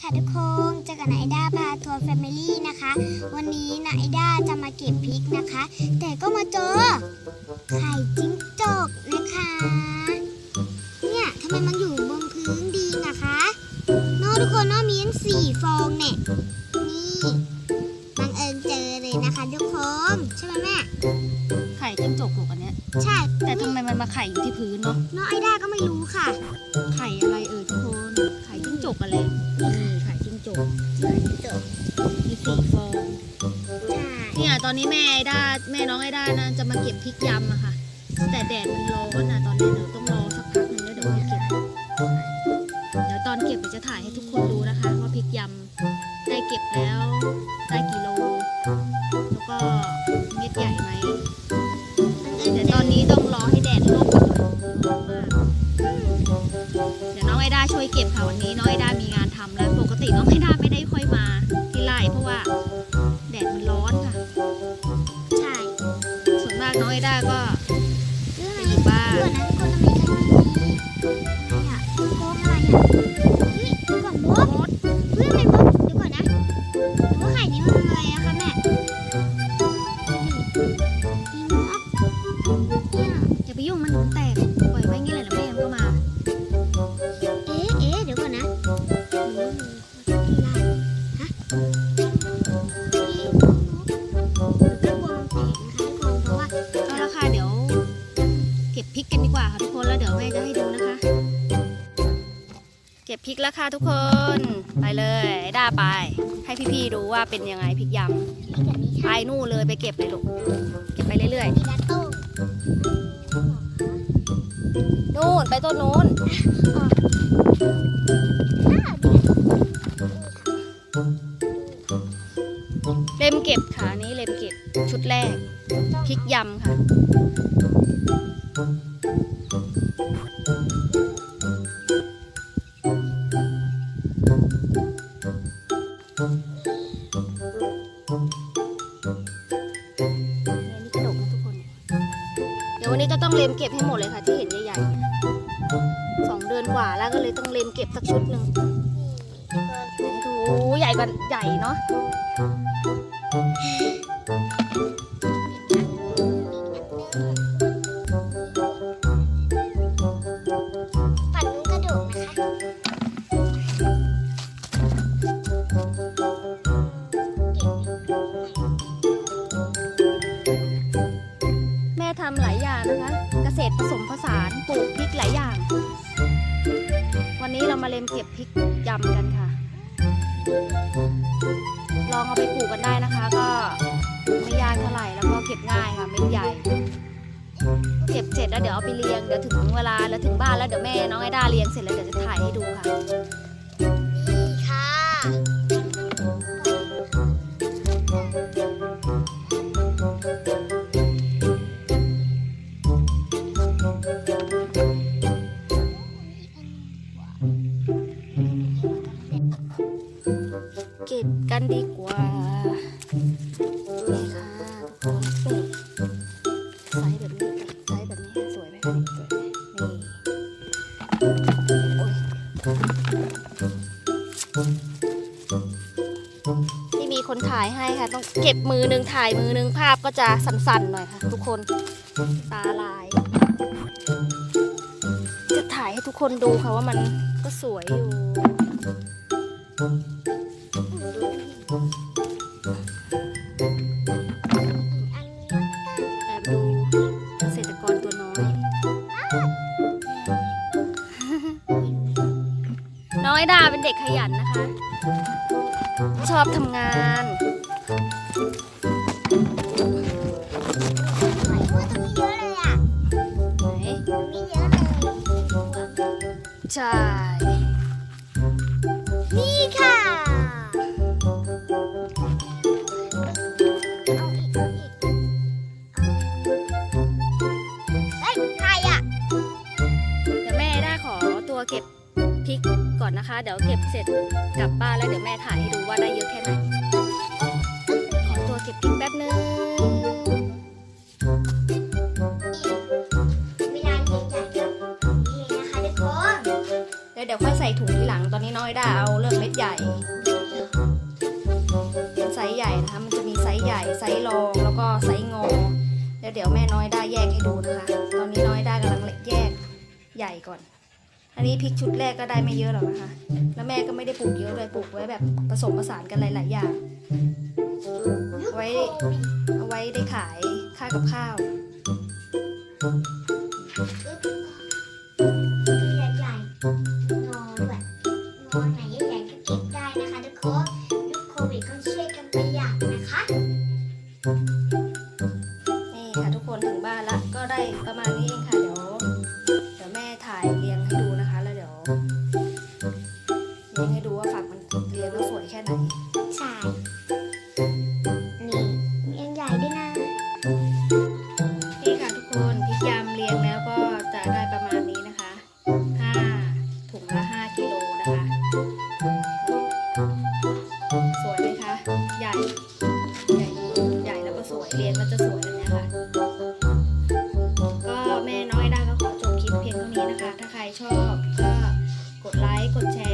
ค่ะทุกคนเจอกับนายด้าพาทัวร์แฟมิลี่นะคะ วันนี้นายด้าจะมาเก็บพริกนะคะ แต่ก็มาเจอไข่จิ้งจกนะคะ เนี่ยทำไมมันอยู่บนพื้นดินนะคะเนอะทุกคนเนอะมีทั้งสี่ฟองเนี่ยนี่บังเอิญเจอเลยนะคะทุกคนใช่ไหมแม่ไข่จิ้งจกหรอกอันเนี้ยใช่ แต่ทำไมมันมาไข่อยู่ที่พื้นเนาะน้องไอด้าก็ไม่รู้ค่ะ ไข่อะไรเอ่ยทุกคนไข่ จิ้งจกอะไรนี่ไข่จิ้งจกจกมีสี่ฟองใช่เนี่ยตอนนี้แม่ไอด้าแม่น้องไอด้านะจะมาเก็บพริกยำอะค่ะ แต่แดดมันร้อนอะตอนนี้เดี๋ยวต้องรอำแล้วปกติน้องไอด้าไม่ได้ค่อยมาที่ไร่เพราะว่าแดดมันร้อนค่ะ ใช่ส่วนมากน้องไอด้าก็เรื่องอะไรอยู่บ้านเดี๋ยวนะคนทำไมกันอะไรอะโค้งอะไรอะเฮ้ยเดี๋ยวก่อนมดเฮ้ยทำไมมดเดี๋ยวก่อนนะหรือว่าไข่นี้มันอะไรอะคะแม่นี่มีมดเนี่ยอย่าไปยุ่งมันเดี๋ยวมันแตกปล่อยไว้งี้แหละแล้วแม่มัน บพริกกันดีกว่าค่ะทุกคนแล้วเดี๋ยวแม่จะให้ดูนะคะ เก็บพริกแล้วค่ะทุกคนไปเลยได้าไป ให้พี่ๆดูว่าเป็นยังไงพริกยำไปนู่นเลยไปเก็บเลยลูกเก็บไปเรื่อยๆนู่นไปต้นนู้นเล็มเก็บค่ะนนี้เล็มเก็บชุดแรกพริกยำค่ะ เดี๋ยววันนี้จะต้องเลมเก็บให้หมดเลยค่ะที่เห็นใหญ่ๆสองเดือนกว่าแล้วก็เลยต้องเลมเก็บสักชุดหนึ่งดูใหญ่กว่าใหญ่เนาะ เรามเลมเก็บพริกยำกันค่ะ ลองเอาไปปลูกกันได้นะคะ ก็ไม่ยากเท่าไหร่แล้วก็เก็บง่ายค่ะเม็ดใหญ่ เก็บเสร็จแล้วเดี๋ยวเอาไปเรียงเดี๋ยวถึงเวลาแล้วถึงบ้านแล้วเดี๋ยวแม่น้องไอด้าเรียงเสร็จแล้วเดี๋ยวจะถ่ายให้ดูค่ะ กันดีกว่านี่ค่ะทุกคนไซส์แบบนี้ไซส์แบบนี้สวยไหมคะสวยไหมนี่ที่มีคนถ่ายให้ค่ะ ต้องเก็บมือหนึ่งถ่ายมือหนึ่งภาพก็จะสั่นๆหน่อยค่ะ ทุกคนตาลาย จะถ่ายให้ทุกคนดูค่ะว่ามันก็สวยอยู่ แอบดูเกษตรกรตัวน้อย น้อยดาเป็นเด็กขยันนะคะ ชอบทำงานหอ นนะคะ เดี๋ยวเก็บเสร็จกลับบ้านแล้วเดี๋ยวแม่ถ่ายให้ดูว่าได้เยอะแค่ไหน ขอตัวเก็บพริกแป๊บนึงเวลาเก็บใหญ่ๆนี่เลยนะคะทุกคนแล้วเดี๋ยวค่อยใส่ถุงทีหลังตอนนี้น้อยด้าเอาเลือกเม็ดใหญ่เป็นไซส์ใหญ่นะคะ มันจะมีไซส์ใหญ่ไซส์รองแล้วก็ไซส์งอ แล้วเดี๋ยวแม่น้อยด้าแยกให้ดูนะคะ ตอนนี้น้อยด้ากำลังแยกใหญ่ก่อน อันนี้พริกชุดแรกก็ได้ไม่เยอะหรอกนะคะ แล้วแม่ก็ไม่ได้ปลูกเยอะเลยปลูกไว้แบบผสมผสานกันหลาย ๆ อย่าง ไว้เอาไว้ได้ขายค่ากับข้าว สวยไหมคะ ใหญ่ ใหญ่ใหญ่แล้วก็สวยเรียนมันจะสวยแบบเนี้ยค่ะ ก็แม่น้อยดาก็ขอจบคลิปเพียงเท่านี้นะคะ ถ้าใครชอบก็กดไลค์ กดแชร์